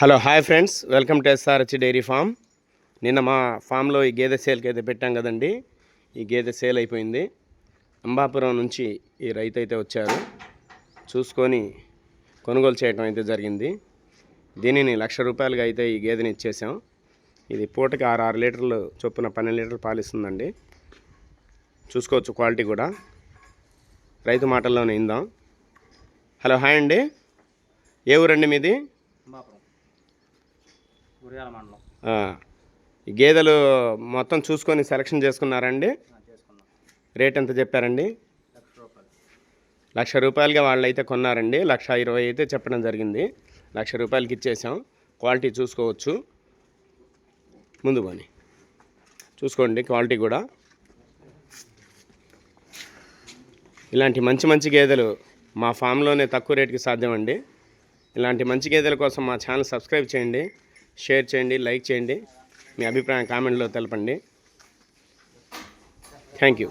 Hello hi friends. Welcome to SRH dairy farm. నిన్న మా ఫామ్లో ఈ గేదె సేల్కి అయితే పెట్టాం కదండి. ఈ గేదె సేల్ అయిపోయింది. అంబాపురం నుంచి ఈ రైతు అయితే వచ్చారు. చూసుకొని కొనుగోలు చేయడం అయితే జరిగింది. దీనిని లక్ష రూపాయలుగా అయితే ఈ గేదెని ఇచ్చేసాం. ఇది పూటకి ఆరు ఆరు లీటర్లు చొప్పున పన్నెండు లీటర్లు పాలు ఇస్తుందండి. చూసుకోవచ్చు క్వాలిటీ కూడా. రైతు మాటల్లోనే ఇందాం హలో హాయ్ అండి. ఏ ఊరండి మీది? అంబాపురం. గేదెలు మొత్తం చూసుకొని సెలక్షన్ చేసుకున్నారండి? రేట్ ఎంత చెప్పారండి? లక్ష రూపాయలుగా వాళ్ళు అయితే కొన్నారండి. లక్ష ఇరవై అయితే చెప్పడం జరిగింది. లక్ష రూపాయలకి ఇచ్చేసాం. క్వాలిటీ చూసుకోవచ్చు. ముందు పోని. చూసుకోండి క్వాలిటీ కూడా. ఇలాంటి మంచి మంచి గేదెలు మా ఫామ్లోనే తక్కువ రేటుకి సాధ్యమండి. ఇలాంటి మంచి గేదెల కోసం మా ఛానల్ సబ్స్క్రైబ్ చేయండి. షేర్ చేయండి లైక్ చేయండి. మీ అభిప్రాయం కామెంట్లో తెలపండి. Thank you.